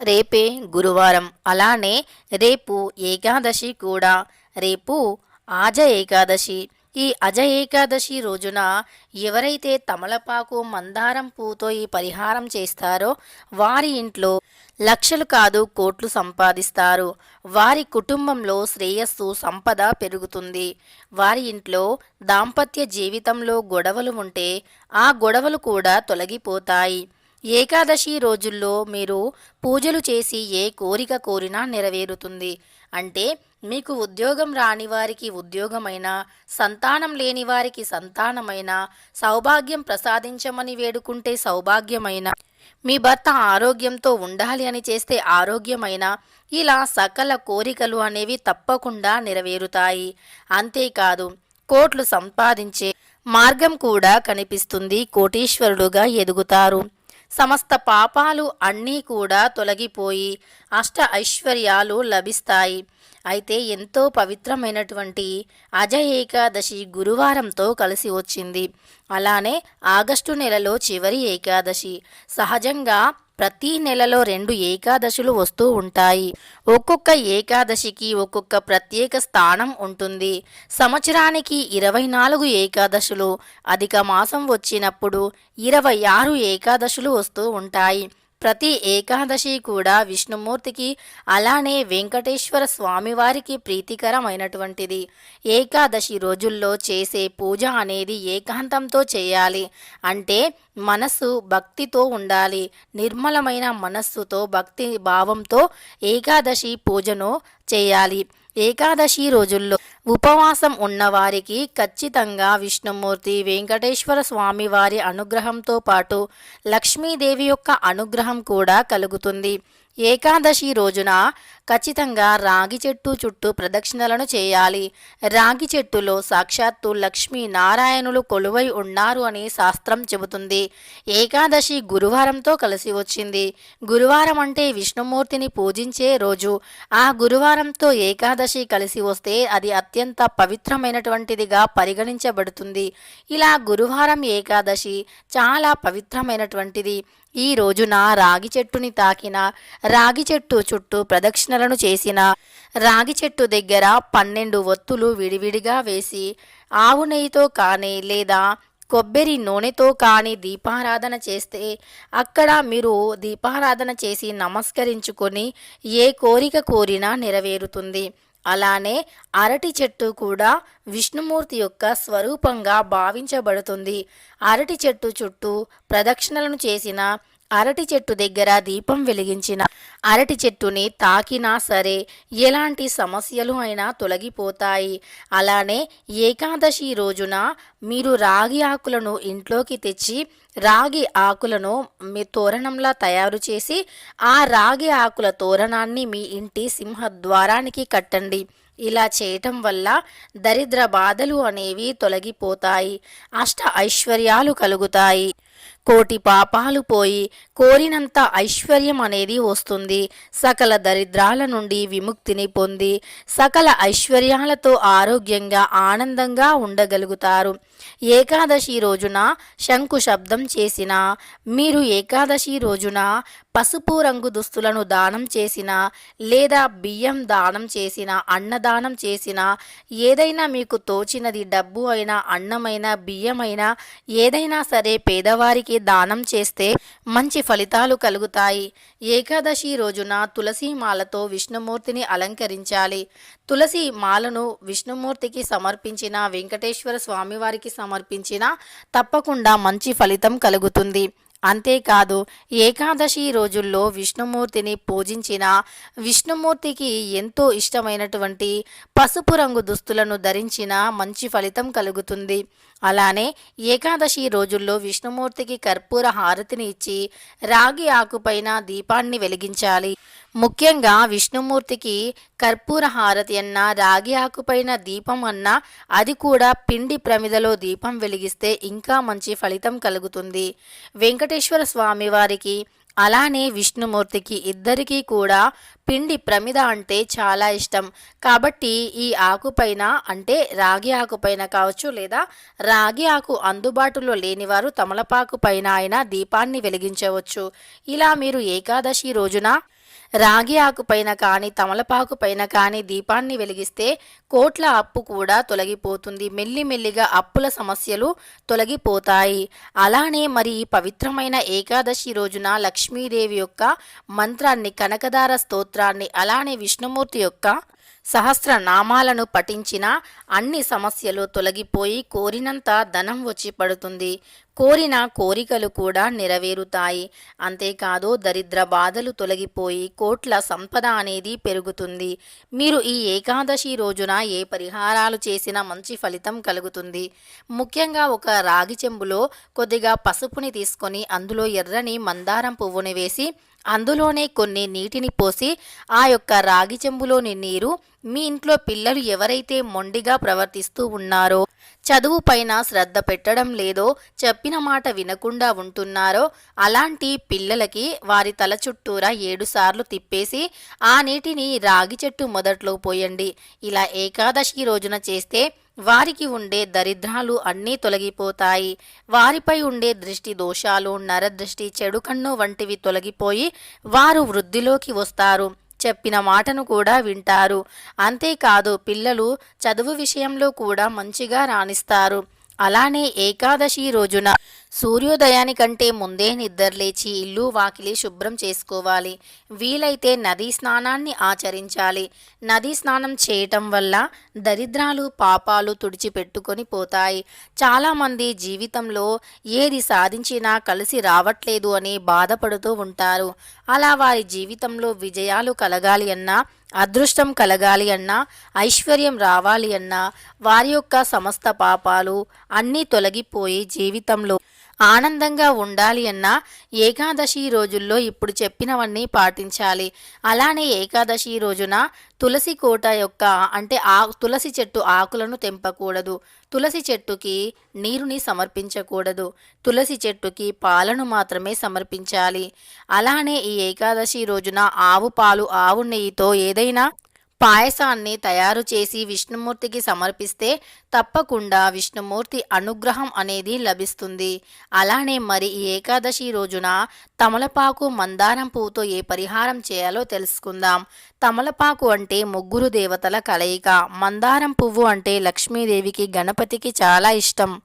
రేపే గురువారం. అలానే రేపు ఏకాదశి కూడా. రేపు ఆజ ఏకాదశి. ఈ అజ ఏకాదశి రోజున ఎవరైతే తమలపాకు మందారం పూతో ఈ పరిహారం చేస్తారో వారి ఇంట్లో లక్షలు కాదు కోట్లు సంపాదిస్తారు. వారి కుటుంబంలో శ్రేయస్సు సంపద పెరుగుతుంది. వారి ఇంట్లో దాంపత్య జీవితంలో గొడవలు ఉంటే ఆ గొడవలు కూడా తొలగిపోతాయి. ఏకాదశి రోజుల్లో మీరు పూజలు చేసి ఏ కోరిక కోరినా నెరవేరుతుంది. అంటే మీకు ఉద్యోగం రాని వారికి ఉద్యోగమైన సంతానం లేని వారికి సంతానమైన సౌభాగ్యం ప్రసాదించమని వేడుకుంటే సౌభాగ్యమైన మీ భర్త ఆరోగ్యంతో ఉండాలి అని చేస్తే ఆరోగ్యమైన ఇలా సకల కోరికలు అనేవి తప్పకుండా నెరవేరుతాయి. అంతేకాదు కోట్లు సంపాదించే మార్గం కూడా కనిపిస్తుంది కోటీశ్వరుడుగా ఎదుగుతారు. సమస్త పాపాలు అన్నీ కూడా తొలగిపోయి అష్ట ఐశ్వర్యాలు లభిస్తాయి. అయితే ఎంతో పవిత్రమైనటువంటి అజ ఏకాదశి గురువారంతో కలిసి వచ్చింది. అలానే ఆగస్టు నెలలో చివరి ఏకాదశి. సహజంగా ప్రతి నెలలో రెండు ఏకాదశులు వస్తూ ఉంటాయి. ఒక్కొక్క ఏకాదశికి ఒక్కొక్క ప్రత్యేక స్థానం ఉంటుంది. సంవత్సరానికి ఇరవై నాలుగు ఏకాదశులు అధిక మాసం వచ్చినప్పుడు ఇరవై ఆరు ఏకాదశులు వస్తూ ఉంటాయి. ప్రతి ఏకాదశి కూడా విష్ణుమూర్తికి అలానే వెంకటేశ్వర స్వామివారికి ప్రీతికరమైనటువంటిది. ఏకాదశి రోజుల్లో చేసే పూజ అనేది ఏకాంతంతో చేయాలి. అంటే మనస్సు భక్తితో ఉండాలి. నిర్మలమైన మనస్సుతో భక్తి భావంతో ఏకాదశి పూజను చేయాలి. ఏకాదశి రోజుల్లో ఉపవాసం ఉన్నవారికి ఖచ్చితంగా విష్ణుమూర్తి వెంకటేశ్వర స్వామి వారి అనుగ్రహంతో పాటు లక్ష్మీదేవి యొక్క అనుగ్రహం కూడా కలుగుతుంది. ఏకాదశి రోజున ఖచ్చితంగా రాగి చెట్టు చుట్టూ ప్రదక్షిణలను చేయాలి. రాగి చెట్టులో సాక్షాత్తు లక్ష్మీ నారాయణులు కొలువై ఉన్నారు అని శాస్త్రం చెబుతుంది. ఏకాదశి గురువారంతో కలిసి వచ్చింది. గురువారం అంటే విష్ణుమూర్తిని పూజించే రోజు. ఆ గురువారంతో ఏకాదశి కలిసి వస్తే అది అత్యంత పవిత్రమైనటువంటిదిగా పరిగణించబడుతుంది. ఇలా గురువారం ఏకాదశి చాలా పవిత్రమైనటువంటిది. ఈ రోజున రాగి చెట్టుని తాకిన రాగి చెట్టు చుట్టూ ప్రదక్షిణలను చేసిన రాగి చెట్టు దగ్గర పన్నెండు ఒత్తులు విడివిడిగా వేసి ఆవు నెయ్యితో కానీ లేదా కొబ్బరి నూనెతో కానీ దీపారాధన చేస్తే అక్కడ మీరు దీపారాధన చేసి నమస్కరించుకొని ఏ కోరిక కోరినా నెరవేరుతుంది. అలానే అరటి చెట్టు కూడా విష్ణుమూర్తి యొక్క స్వరూపంగా భావించబడుతుంది. అరటి చెట్టు చుట్టూ ప్రదక్షిణలను చేసిన అరటి చెట్టు దగ్గర దీపం వెలిగించిన అరటి చెట్టుని తాకినా సరే ఎలాంటి సమస్యలు అయినా తొలగిపోతాయి. అలానే ఏకాదశి రోజున మీరు రాగి ఆకులను ఇంట్లోకి తెచ్చి రాగి ఆకులను మీ తోరణంలా తయారు చేసి ఆ రాగి ఆకుల తోరణాన్ని మీ ఇంటి సింహద్వారానికి కట్టండి. ఇలా చేయటం వల్ల దరిద్ర బాధలు అనేవి తొలగిపోతాయి. అష్ట ఐశ్వర్యాలు కలుగుతాయి. కోటి పాపాలు పోయి కోరినంత ఐశ్వర్యం అనేది వస్తుంది. సకల దరిద్రాల నుండి విముక్తిని పొంది సకల ఐశ్వర్యాలతో ఆరోగ్యంగా ఆనందంగా ఉండగలుగుతారు. ఏకాదశి రోజున శంకు శబ్దం చేసిన మీరు ఏకాదశి రోజున పసుపు రంగు దుస్తులను దానం చేసినా లేదా బియ్యం దానం చేసిన అన్నదానం చేసిన ఏదైనా మీకు తోచినది డబ్బు అయినా అన్నమైన బియ్యమైనా ఏదైనా సరే పేదవారికి దానం చేస్తే మంచి ఫలితాలు కలుగుతాయి. ఏకాదశి రోజున తులసి మాలతో విష్ణుమూర్తిని అలంకరించాలి. తులసి మాలను విష్ణుమూర్తికి సమర్పించిన వెంకటేశ్వర స్వామివారికి సమర్పించిన తప్పకుండా మంచి ఫలితం కలుగుతుంది. అంతేకాదు ఏకాదశి రోజుల్లో విష్ణుమూర్తిని పూజించిన విష్ణుమూర్తికి ఎంతో ఇష్టమైనటువంటి పసుపు రంగు దుస్తులను ధరించిన మంచి ఫలితం కలుగుతుంది. అలానే ఏకాదశి రోజుల్లో విష్ణుమూర్తికి కర్పూర హారతిని ఇచ్చి రాగి ఆకుపైన దీపాన్ని వెలిగించాలి. ముఖ్యంగా విష్ణుమూర్తికి కర్పూర హారతి అన్న రాగి ఆకుపైన దీపం అన్న అది కూడా పిండి ప్రమిదలో దీపం వెలిగిస్తే ఇంకా మంచి ఫలితం కలుగుతుంది. వెంకటేశ్వర స్వామి వారికి అలానే విష్ణుమూర్తికి ఇద్దరికీ కూడా పిండి ప్రమిద అంటే చాలా ఇష్టం. కాబట్టి ఈ ఆకుపైన అంటే రాగి ఆకుపైన కావచ్చు లేదా రాగి ఆకు అందుబాటులో లేనివారు తమలపాకు పైన అయినా దీపాన్ని వెలిగించవచ్చు. ఇలా మీరు ఏకాదశి రోజున రాగి ఆకుపైన కానీ తమలపాకు పైన కానీ దీపాన్ని వెలిగిస్తే కోట్ల అప్పు కూడా తొలగిపోతుంది. మెల్లిమెల్లిగా అప్పుల సమస్యలు తొలగిపోతాయి. అలానే మరి ఈ పవిత్రమైన ఏకాదశి రోజున లక్ష్మీదేవి యొక్క మంత్రాన్ని కనకదార స్తోత్రాన్ని అలానే విష్ణుమూర్తి యొక్క సహస్ర నామాలను పఠించిన అన్ని సమస్యలు తొలగిపోయి కోరినంత ధనం వచ్చి పడుతుంది. కోరిన కోరికలు కూడా నెరవేరుతాయి. అంతేకాదు దరిద్ర బాధలు తొలగిపోయి కోట్ల సంపద అనేది పెరుగుతుంది. మీరు ఈ ఏకాదశి రోజున ఏ పరిహారాలు చేసినా మంచి ఫలితం కలుగుతుంది. ముఖ్యంగా ఒక రాగి చెంబులో కొద్దిగా పసుపుని తీసుకొని అందులో ఎర్రని మందారం పువ్వుని వేసి అందులోనే కొన్ని నీటిని పోసి ఆ యొక్క రాగి చెంబులోని నీరు మీ ఇంట్లో పిల్లలు ఎవరైతే మొండిగా ప్రవర్తిస్తూ ఉన్నారో చదువు పైన శ్రద్ధ పెట్టడం లేదో చెప్పిన మాట వినకుండా ఉంటున్నారో అలాంటి పిల్లలకి వారి తల చుట్టూరా ఏడుసార్లు తిప్పేసి ఆ నీటిని రాగి చెట్టు మొదట్లో పోయండి. ఇలా ఏకాదశి రోజున చేస్తే వారికి ఉండే దరిద్రాలు అన్నీ తొలగిపోతాయి. వారిపై ఉండే దృష్టి దోషాలు నరదృష్టి చెడు కన్ను వంటివి తొలగిపోయి వారు వృద్ధిలోకి వస్తారు. చెప్పిన మాటను కూడా వింటారు. అంతేకాదు పిల్లలు చదువు విషయంలో కూడా మంచిగా రాణిస్తారు. అలానే ఏకాదశి రోజున సూర్యోదయానికంటే ముందే నిద్రలేచి ఇల్లు వాకిలి శుభ్రం చేసుకోవాలి. వీలైతే నదీ స్నానాన్ని ఆచరించాలి. నదీ స్నానం చేయటం వల్ల దరిద్రాలు పాపాలు తుడిచిపెట్టుకొని పోతాయి. చాలామంది జీవితంలో ఏది సాధించినా కలిసి రావట్లేదు అని బాధపడుతూ ఉంటారు. అలా వారి జీవితంలో విజయాలు కలగాలి అన్నా అదృష్టం కలగాలి అన్నా ఐశ్వర్యం రావాలి అన్నా వారి యొక్క సమస్త పాపాలు అన్నీ తొలగిపోయి జీవితంలో ఆనందంగా ఉండాలి అన్నా ఏకాదశి రోజుల్లో ఇప్పుడు చెప్పినవన్నీ పాటించాలి. అలానే ఏకాదశి రోజున తులసి కోట యొక్క అంటే ఆ తులసి చెట్టు ఆకులను తెంపకూడదు. తులసి చెట్టుకి నీరుని సమర్పించకూడదు. తులసి చెట్టుకి పాలను మాత్రమే సమర్పించాలి. అలానే ఈ ఏకాదశి రోజున ఆవు పాలు ఆవు నెయ్యితో ఏదైనా పాయసాన్ని తయారు చేసి విష్ణుమూర్తికి సమర్పిస్తే తప్పకుండా విష్ణుమూర్తి అనుగ్రహం అనేది లభిస్తుంది. అలానే మరి ఈ ఏకాదశి రోజున తమలపాకు మందారం పువ్వుతో ఏ పరిహారం చేయాలో తెలుసుకుందాం. తమలపాకు అంటే ముగ్గురు దేవతల కలయిక. మందారం పువ్వు అంటే లక్ష్మీదేవికి గణపతికి చాలా ఇష్టం.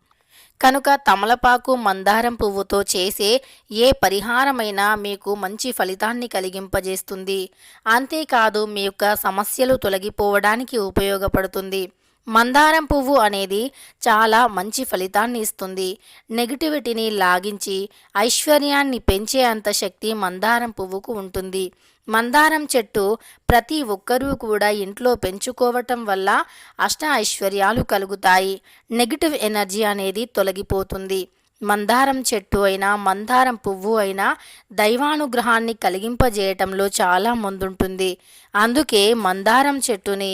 కనుక తమలపాకు మందారం పువ్వుతో చేసే ఏ పరిహారమైనా మీకు మంచి ఫలితాన్ని కలిగింపజేస్తుంది. అంతేకాదు మీ యొక్క సమస్యలు తొలగిపోవడానికి ఉపయోగపడుతుంది. మందారం పువ్వు అనేది చాలా మంచి ఫలితాన్ని ఇస్తుంది. నెగిటివిటీని లాగించి ఐశ్వర్యాన్ని పెంచే అంత శక్తి మందారం పువ్వుకు ఉంటుంది. మందారం చెట్టు ప్రతి ఒక్కరూ కూడా ఇంట్లో పెంచుకోవటం వల్ల అష్ట ఐశ్వర్యాలు కలుగుతాయి. నెగిటివ్ ఎనర్జీ అనేది తొలగిపోతుంది. మందారం చెట్టు అయినా మందారం పువ్వు అయినా దైవానుగ్రహాన్ని కలిగింపజేయటంలో చాలా ముందుంటుంది. అందుకే మందారం చెట్టుని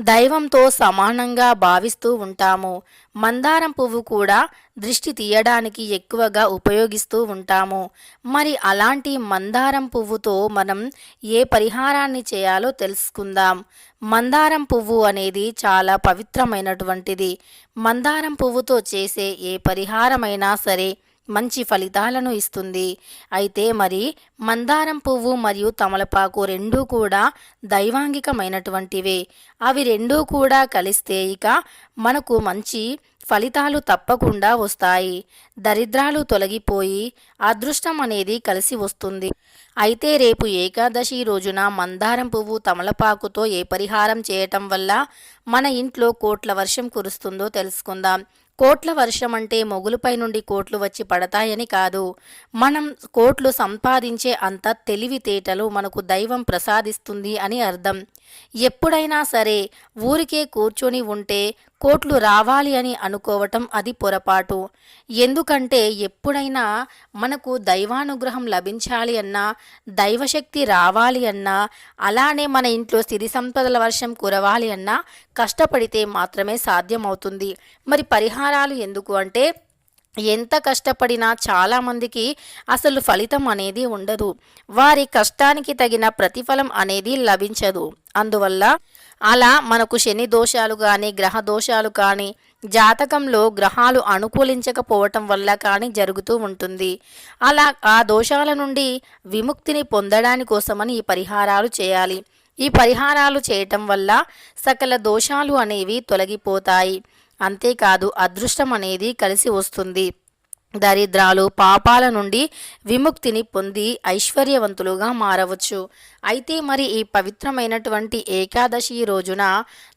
దైవంతో సమానంగా భావిస్తూ ఉంటాము. మందారం పువ్వు కూడా దృష్టి తీయడానికి ఎక్కువగా ఉపయోగిస్తూ ఉంటాము. మరి అలాంటి మందారం పువ్వుతో మనం ఏ పరిహారాన్ని చేయాలో తెలుసుకుందాం. మందారం పువ్వు అనేది చాలా పవిత్రమైనటువంటిది. మందారం పువ్వుతో చేసే ఏ పరిహారమైనా సరే మంచి ఫలితాలను ఇస్తుంది. అయితే మరి మందారం పువ్వు మరియు తమలపాకు రెండూ కూడా దైవాంగికమైనటువంటివే. అవి రెండూ కూడా కలిస్తే ఇక మనకు మంచి ఫలితాలు తప్పకుండా వస్తాయి. దరిద్రాలు తొలగిపోయి అదృష్టం అనేది కలిసి వస్తుంది. అయితే రేపు ఏకాదశి రోజున మందారం పువ్వు తమలపాకుతో ఏ పరిహారం చేయటం వల్ల మన ఇంట్లో కోట్ల వర్షం కురుస్తుందో తెలుసుకుందాం. కోట్ల వర్షం అంటే మొగులపై నుండి కోట్లు వచ్చి పడతాయని కాదు. మనం కోట్లు సంపాదించే అంత తెలివితేటలు మనకు దైవం ప్రసాదిస్తుంది అని అర్థం. ఎప్పుడైనా సరే ఊరికే కూర్చొని ఉంటే కోట్లు రావాలి అని అనుకోవటం అది పొరపాటు. ఎందుకంటే ఎప్పుడైనా మనకు దైవానుగ్రహం లభించాలి అన్నా దైవశక్తి రావాలి అన్నా అలానే మన ఇంట్లో స్థితి సంపదల వర్షం కురవాలి అన్నా కష్టపడితే మాత్రమే సాధ్యమవుతుంది. మరి పరిహారాలు ఎందుకు అంటే ఎంత కష్టపడినా చాలామందికి అసలు ఫలితం అనేది ఉండదు. వారి కష్టానికి తగిన ప్రతిఫలం అనేది లభించదు. అందువల్ల అలా మనకు శని దోషాలు కానీ గ్రహ దోషాలు కానీ జాతకంలో గ్రహాలు అనుకూలించకపోవటం వల్ల కానీ జరుగుతూ ఉంటుంది. అలా ఆ దోషాల నుండి విముక్తిని పొందడాని కోసమని ఈ పరిహారాలు చేయాలి. ఈ పరిహారాలు చేయటం వల్ల సకల దోషాలు అనేవి తొలగిపోతాయి. అంతేకాదు అదృష్టం అనేది కలిసి వస్తుంది. దరిద్రాలు పాపాల నుండి విముక్తిని పొంది ఐశ్వర్యవంతులుగా మారవచ్చు. అయితే మరి ఈ పవిత్రమైనటువంటి ఏకాదశి రోజున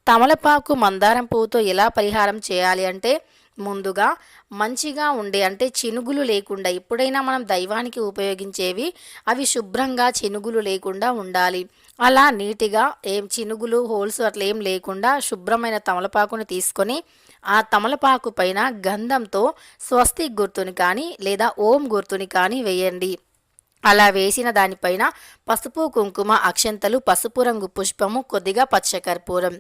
తమలపాకు మందారం పువ్వుతో ఎలా పరిహారం చేయాలి అంటే ముందుగా మంచిగా ఉండే అంటే చినుగులు లేకుండా ఎప్పుడైనా మనం దైవానికి ఉపయోగించేవి అవి శుభ్రంగా చినుగులు లేకుండా ఉండాలి. అలా నీటిగా ఏం చినుగులు హోల్స్ అట్లా ఏం లేకుండా శుభ్రమైన తమలపాకుని తీసుకొని ఆ తమలపాకు పైన గంధంతో స్వస్తి గుర్తుని కానీ లేదా ఓం గుర్తుని కానీ వేయండి. అలా వేసిన దానిపైన పసుపు కుంకుమ అక్షంతలు పసుపు రంగు పుష్పము కొద్దిగా పచ్చకర్పూరం.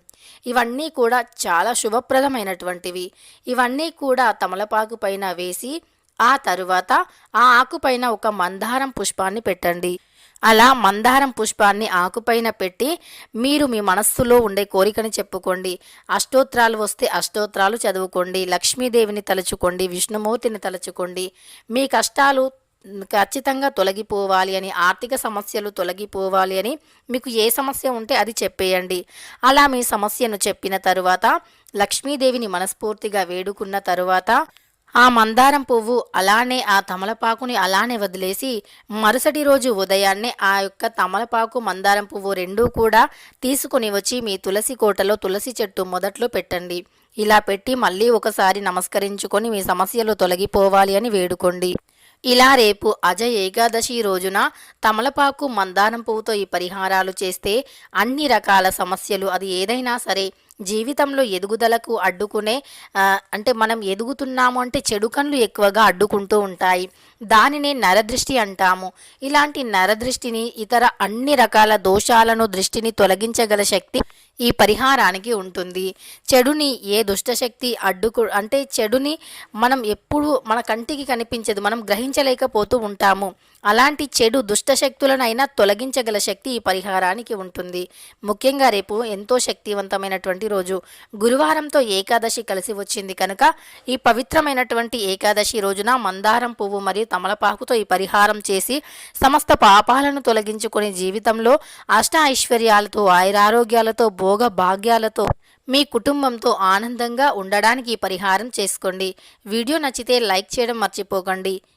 ఇవన్నీ కూడా చాలా శుభప్రదమైనటువంటివి. ఇవన్నీ కూడా తమలపాకు పైన వేసి ఆ తరువాత ఆ ఆకుపైన ఒక మందారం పుష్పాన్ని పెట్టండి. అలా మందారం పుష్పాన్ని ఆకుపైన పెట్టి మీరు మీ మనస్సులో ఉండే కోరికని చెప్పుకోండి. అష్టోత్రాలు వస్తే అష్టోత్రాలు చదువుకోండి. లక్ష్మీదేవిని తలుచుకోండి. విష్ణుమూర్తిని తలుచుకోండి. మీ కష్టాలు ఖచ్చితంగా తొలగిపోవాలి అని ఆర్థిక సమస్యలు తొలగిపోవాలి అని మీకు ఏ సమస్య ఉంటే అది చెప్పేయండి. అలా మీ సమస్యను చెప్పిన తరువాత లక్ష్మీదేవిని మనస్ఫూర్తిగా వేడుకున్న తరువాత ఆ మందారం పువ్వు అలానే ఆ తమలపాకుని అలానే వదిలేసి మరుసటి రోజు ఉదయాన్నే ఆ యొక్క తమలపాకు మందారం పువ్వు రెండూ కూడా తీసుకుని వచ్చి మీ తులసి కోటలో తులసి చెట్టు మొదట్లో పెట్టండి. ఇలా పెట్టి మళ్ళీ ఒకసారి నమస్కరించుకొని మీ సమస్యలు తొలగిపోవాలి అని వేడుకోండి. ఇలా రేపు అజయ ఏకాదశి రోజున తమలపాకు మందారం పువ్వుతో ఈ పరిహారాలు చేస్తే అన్ని రకాల సమస్యలు అది ఏదైనా సరే జీవితంలో ఎదుగుదలకు అడ్డుకునే అంటే మనం ఎదుగుతున్నాము అంటే చెడు కళ్ళు ఎక్కువగా అడ్డుకుంటూ ఉంటాయి. దానినే నరదృష్టి అంటాము. ఇలాంటి నరదృష్టిని ఇతర అన్ని రకాల దోషాలను దృష్టిని తొలగించగల శక్తి ఈ పరిహారానికి ఉంటుంది. చెడుని ఏ దుష్టశక్తి అడ్డుకు అంటే చెడుని మనం ఎప్పుడు మన కంటికి కనిపించదు. మనం గ్రహించలేకపోతూ ఉంటాము. అలాంటి చెడు దుష్టశక్తులనైనా తొలగించగల శక్తి ఈ పరిహారానికి ఉంటుంది. ముఖ్యంగా రేపు ఎంతో శక్తివంతమైనటువంటి రోజు. గురువారంతో ఏకాదశి కలిసి వచ్చింది కనుక ఈ పవిత్రమైనటువంటి ఏకాదశి రోజున మందారం పువ్వు మరియు తమలపాకుతో ఈ పరిహారం చేసి సమస్త పాపాలను తొలగించుకుని జీవితంలో అష్ట ఐశ్వర్యాలతో ఆయురారోగ్యాలతో భోగ భాగ్యాలతో మీ కుటుంబంతో ఆనందంగా ఉండడానికి ఈ పరిహారం చేసుకోండి. వీడియో నచ్చితే లైక్ చేయడం మర్చిపోకండి.